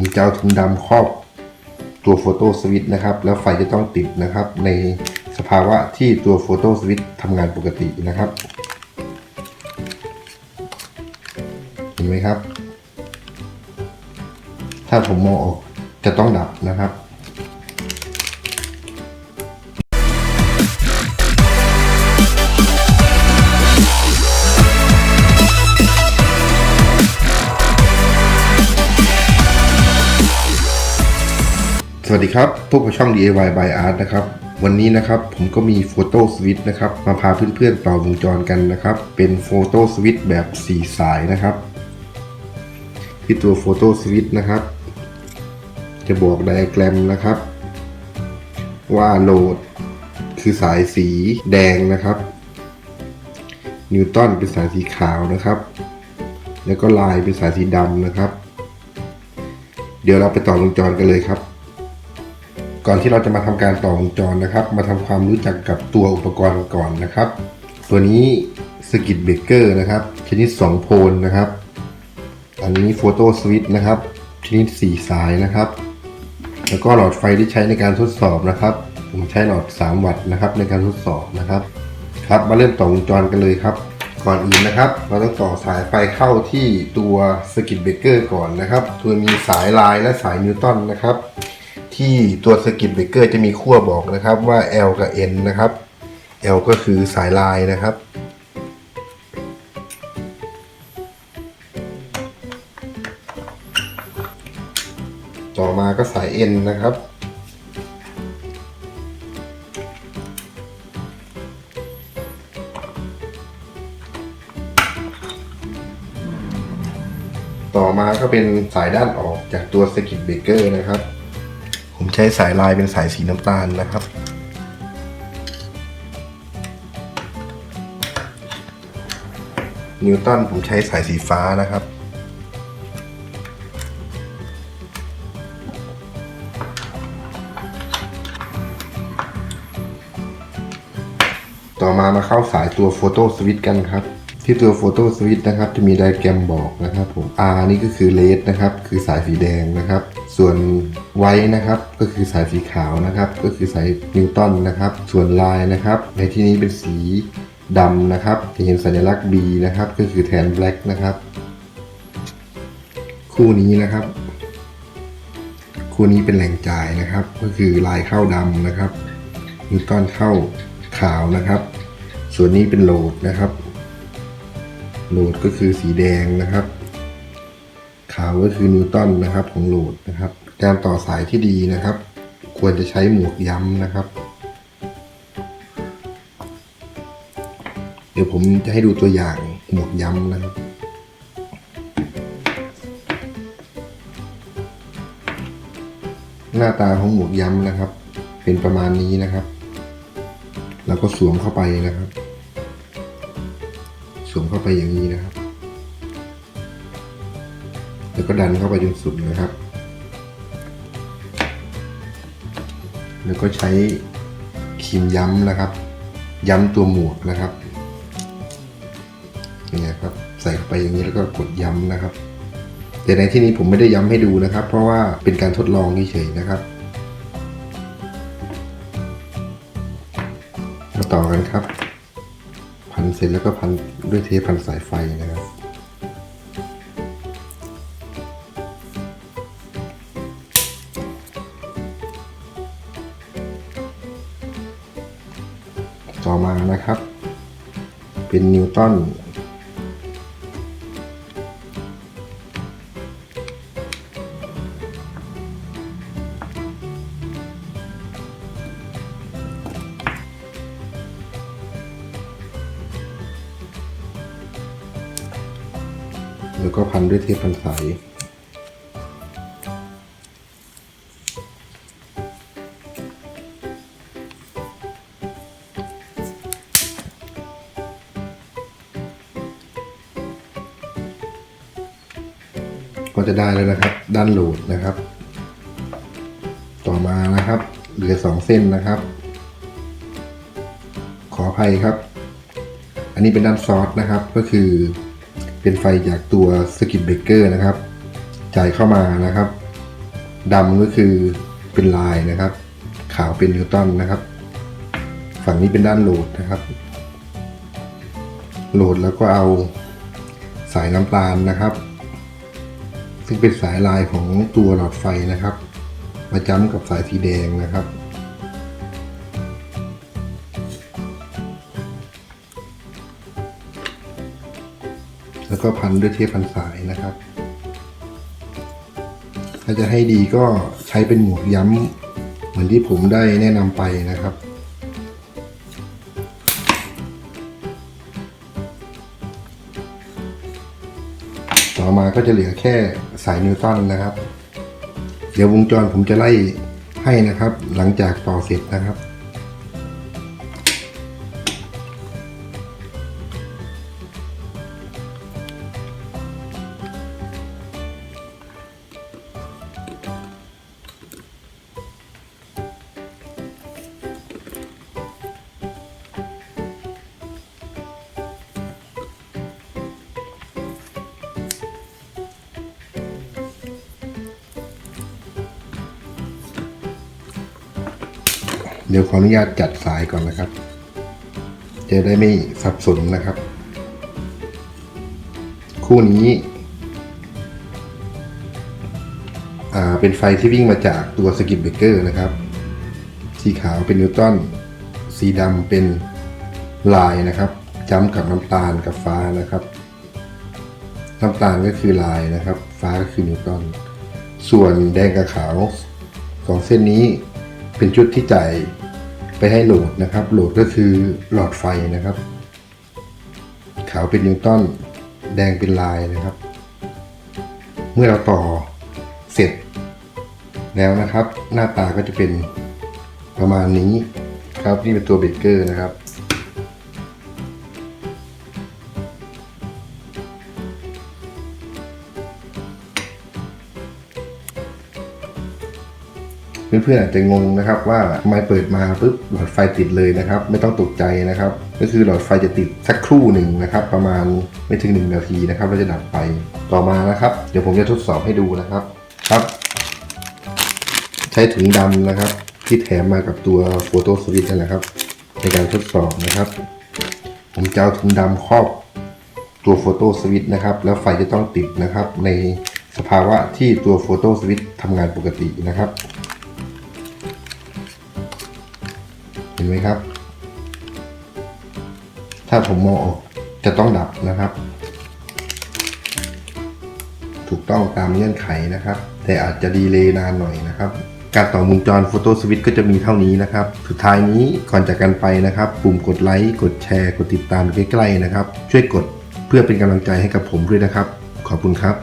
ผมจะเอาถุงดำครอบตัวโฟโต้สวิตช์นะครับ แล้วไฟจะต้องติดนะครับ ในสภาวะที่ตัวโฟโต้สวิตช์ทำงานปกตินะครับ เห็นไหมครับ ถ้าผมมองออกจะต้องดับนะครับ สวัสดีครับ พวกกับช่อง DIY by Art นะครับ วันนี้นะครับผมก็มีโฟโต้สวิตช์นะครับ มาพาเพื่อนๆต่อวงจรกันนะครับ เป็นโฟโต้สวิตช์แบบ4 สายนะครับ ที่ตัวโฟโต้สวิตช์นะครับ จะบอกไดอะแกรมนะครับ ว่าโหลดคือสายสีแดงนะครับ นิวตันเป็นสายสีขาวนะครับ แล้วก็ลายเป็นสายสีดำนะครับ เดี๋ยวเราไปต่อวงจรกันเลยครับ ก่อนที่เราจะมาทำการต่อวงจรนะครับ มาทำความรู้จักกับตัวอุปกรณ์ก่อนนะครับ ตัวนี้สกิตเบเกอร์นะครับ ชนิด 2 โพลนะครับ อันนี้โฟโต้สวิตนะครับ ชนิด 4 สายนะครับ แล้วก็หลอดไฟที่ใช้ในการทดสอบนะครับ ผมใช้หลอด 3 วัตต์นะครับในการทดสอบนะครับ ครับมาเริ่มต่อวงจรกันเลยครับ ก่อนอื่นนะครับ เราต้องต่อสายไฟเข้าที่ตัวสกิตเบเกอร์ก่อนนะครับ ตัวมีสายลายและสายนิวตันนะครับ ที่ตัวสกิตเบเกอร์จะมีขั้วบอกนะครับว่า L กับ N นะครับ L ก็คือสายลายนะครับ ต่อมาก็สาย N นะครับต่อมาก็เป็นสายด้านออกจากตัวสกิตเบเกอร์นะครับ ผมใช้สายลายเป็นสายสีน้ำตาลนะครับ นิวตันผมใช้สายสีฟ้านะครับ ต่อมามาเข้าสายตัวโฟโต้สวิตกันครับที่ตัวโฟโต้สวิตนะครับจะมีไดอะแกรมบอกนะครับผม R นี่ก็คือเลสนะครับ คือสายสีแดงนะครับ ส่วนไว้นะครับก็คือสายสีขาวนะครับ ก็คือสายนิวตันนะครับ ส่วนลายนะครับ ในที่นี้เป็นสีดำนะครับ จะเห็นสัญลักษณ์ B นะครับ ก็คือแทน black นะครับ คู่นี้นะครับ คู่นี้เป็นแหล่งจ่ายนะครับ ก็คือลายเข้าดำนะครับนิวตันเข้าขาวนะครับ ส่วนนี้เป็นโหลดนะครับ โหลดก็คือสีแดงนะครับ ขาวก็คือนิวตันนะครับของโหลดนะครับ การต่อสายที่ดีนะครับ ควรจะใช้หมวกย้ำนะครับ เดี๋ยวผมจะให้ดูตัวอย่างหมวกย้ำนะครับหน้าตาของหมวกย้ำนะครับ เป็นประมาณนี้นะครับ แล้วก็สวมเข้าไปนะครับ สวมเข้าไปอย่างนี้นะครับ ก็ดันเข้าไปจนสุดนะครับ แล้วก็ใช้ครีมย้ำนะครับ ย้ำตัวหมวกนะครับนี่ครับใส่เข้าไปอย่างนี้แล้วก็กดย้ำนะครับ แต่ในที่นี้ผมไม่ได้ย้ำให้ดูนะครับ เพราะว่าเป็นการทดลองเฉยๆนะครับมาต่อกันครับ พันเสร็จแล้วก็พันด้วยเทปพันสายไฟนะครับ นะครับ เป็นนิวตันแล้วก็พันด้วยเทปพันสาย ก็จะได้แล้วนะครับ ด้านโหลดนะครับ ต่อมานะครับ เหลือสองเส้นนะครับ ขออภัยครับ อันนี้เป็นด้านซอสนะครับ ก็คือเป็นไฟจากตัวสกิตเบเกอร์นะครับ จ่ายเข้ามานะครับดำก็คือเป็นลายนะครับ ขาวเป็นนิวตันนะครับ ฝั่งนี้เป็นด้านโหลดนะครับ โหลดแล้วก็เอาสายน้ำตาลนะครับ ซึ่งเป็นสายลายของตัวหลอดไฟนะครับ มาจ้ำกับสายสีแดงนะครับ แล้วก็พันด้วยเทปพันสายนะครับ ถ้าจะให้ดีก็ใช้เป็นหมวกย้ำเหมือนที่ผมได้แนะนำไปนะครับ ต่อมาก็จะเหลือแค่สายนิวตันนะครับ เดี๋ยววงจรผมจะไล่ให้นะครับ หลังจากต่อเสร็จนะครับ เดี๋ยวขออนุญาตจัดสายก่อนนะครับ จะได้ไม่สับสนนะครับ คู่นี้เป็นไฟที่วิ่งมาจากตัวสกิปเบเกอร์นะครับ สีขาวเป็นนิวตันสีดำเป็นลายนะครับจ้ำกับน้ำตาลกับฟ้านะครับ น้ำตาลก็คือลายนะครับ ฟ้าก็คือนิวตันส่วนแดงกับขาวสองเส้นนี้เป็นชุดที่จ่าย ไปให้โหลดนะครับ โหลดก็คือหลอดไฟนะครับ ขาวเป็นนิวตันแดงเป็นลายนะครับ เมื่อเราต่อเสร็จ แล้วนะครับ หน้าตาก็จะเป็นประมาณนี้ครับนี่เป็นตัวเบรกเกอร์นะครับ เพื่อนๆอาจจะงงนะครับว่าทำไมเปิดมาปุ๊บหลอดไฟติดเลยนะครับ ไม่ต้องตกใจนะครับ ก็คือหลอดไฟจะติดสักครู่หนึ่งนะครับ ประมาณไม่ถึง 1 นาทีนะครับแล้วจะดับไปต่อมานะครับ เดี๋ยวผมจะทดสอบให้ดูนะครับครับ ใช้ถุงดำนะครับ ที่แถมมากับตัวโฟโต้สวิตนั่นแหละครับ ในการทดสอบนะครับ ผมจะเอาถุงดำครอบตัวโฟโต้สวิตนะครับ แล้วไฟจะต้องติดนะครับในสภาวะที่ตัวโฟโต้สวิตทำงานปกตินะครับ เห็นไหมครับ ถ้าผมมองออกจะต้องดับนะครับ ถูกต้องตามเงื่อนไขนะครับ แต่อาจจะดีเลย์นานหน่อยนะครับการต่อวงจรโฟโต้สวิตก็จะมีเท่านี้นะครับ สุดท้ายนี้ก่อนจากกันไปนะครับ ปุ่มกดไลค์กดแชร์กดติดตามใกล้ๆนะครับ ช่วยกดเพื่อเป็นกำลังใจให้กับผมด้วยนะครับ ขอบคุณครับ